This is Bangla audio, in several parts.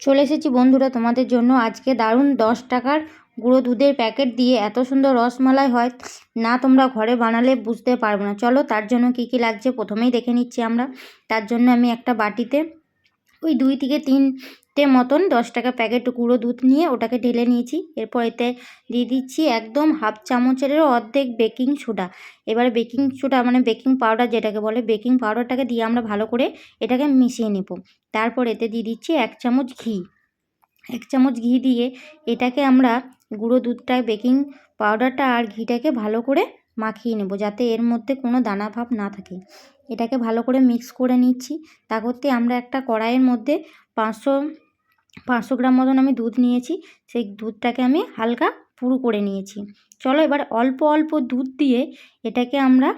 চলে এসেছি বন্ধুরা তোমাদের জন্য। আজকে দারুণ দশ টাকার গুঁড়ো দুধের প্যাকেট দিয়ে এত সুন্দর রসমালাই হয়, না তোমরা ঘরে বানালে বুঝতে পারব না। চলো তার জন্য কি কি লাগছে প্রথমেই দেখে নিচ্ছি আমরা। তার জন্য আমি একটা বাটিতে ওই দুই থেকে তিনটে মতন দশ টাকা প্যাকেট গুঁড়ো দুধ নিয়ে ওটাকে ঢেলে নিয়েছি। এরপর এতে দিয়ে দিচ্ছি একদম হাফ চামচেরও অর্ধেক বেকিং সোডা। এবারে বেকিং সোডা মানে বেকিং পাউডার যেটাকে বলে, বেকিং পাউডারটাকে দিয়ে আমরা ভালো করে এটাকে মিশিয়ে নেব। তারপর এতে দিয়ে দিচ্ছি এক চামচ ঘি। এক চামচ ঘি দিয়ে এটাকে আমরা গুঁড়ো দুধটা, বেকিং পাউডারটা আর ঘিটাকে ভালো করে মাখিয়ে নেব যাতে এর মধ্যে কোনো দানা ভাব না থাকে। এটাকে ভালো করে মিক্স করে নিচ্ছি। তা করতে আমরা একটা কড়াইয়ের মধ্যে পাঁচশো পাঁচশো গ্রাম মতন আমি দুধ নিয়েছি, সেই দুধটাকে আমি হালকা পুরু করে নিয়েছি। চলো এবার অল্প অল্প দুধ দিয়ে এটাকে আমরা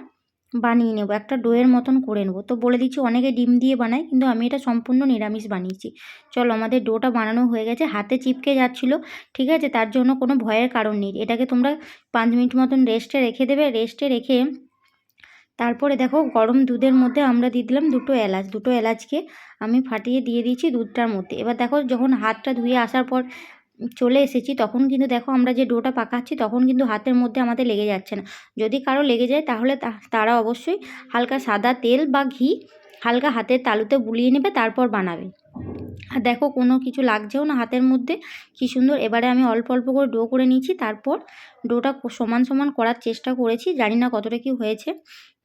বানিয়ে নেব, একটা ডোয়ের মতন করে নেব। তো বলে দিচ্ছি, অনেকে ডিম দিয়ে বানায়, কিন্তু আমি এটা সম্পূর্ণ নিরামিষ বানিয়েছি। চলো আমাদের ডোটা বানানো হয়ে গেছে, হাতে চিপকে যাচ্ছিল, ঠিক আছে? তার জন্য কোনো ভয়ের কারণ নেই। এটাকে তোমরা পাঁচ মিনিট মতন রেস্টে রেখে দেবে। রেস্টে রেখে তারপরে দেখো গরম দুধের মধ্যে আমরা দিয়ে দিলাম দুটো এলাচ। দুটো এলাচকে আমি ফাটিয়ে দিয়ে দিয়েছি দুধটার মধ্যে। এবার দেখো যখন হাতটা ধুয়ে আসার পর চলে এসেছি তখন কিন্তু দেখো আমরা যে ডোটা পাকাচ্ছি তখন কিন্তু হাতের মধ্যে আমাদের লেগে যাচ্ছে না। যদি কারও লেগে যায় তাহলে তারা অবশ্যই হালকা সাদা তেল বা ঘি হালকা হাতের তালুতে বুলিয়ে নেবে, তারপর বানাবে। আর দেখো কোনো কিছু লাগছেও না হাতের মধ্যে। কি সুন্দর, এবারে আমি অল্প অল্প করে ডো করে নিয়েছি। তারপর ডোটা সমান সমান করার চেষ্টা করেছি। জানি না কতটা কি হয়েছে।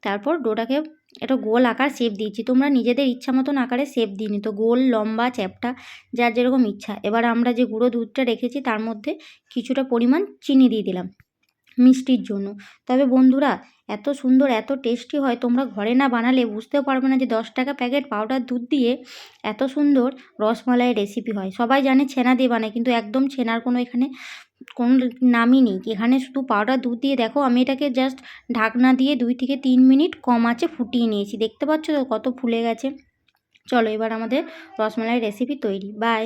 তারপর ডোটাকে একটা গোল আকার শেপ দিয়েছি। তোমরা নিজেদের ইচ্ছা মতন আকারে শেপ দিয়ে নিতো গোল, লম্বা, চ্যাপটা, যার যেরকম ইচ্ছা। এবার আমরা যে গুঁড়ো দুধটা রেখেছি, তার মধ্যে কিছুটা পরিমাণ চিনি দিয়ে দিলাম। মিষ্টির জন্য। তবে বন্ধুরা, এত সুন্দর, এত টেস্টি হয়, তোমরা ঘরে না বানালে বুঝতেও পারবে না যে দশ টাকা প্যাকেট পাউডার দুধ দিয়ে এত সুন্দর রসমালাই রেসিপি হয়। সবাই জানে ছেনা দিয়ে বানায়, কিন্তু একদম ছেনার কোনো এখানে কোনো নামই নেই। এখানে শুধু পাউডার দুধ দিয়ে, দেখো আমি এটাকে জাস্ট ঢাকনা দিয়ে দুই থেকে তিন মিনিট কম আছে ফুটিয়ে নিয়েছি। দেখতে পাচ্ছ তো কত ফুলে গেছে? চলো এবার আমাদের রসমালাইয়ের রেসিপি তৈরি। বাই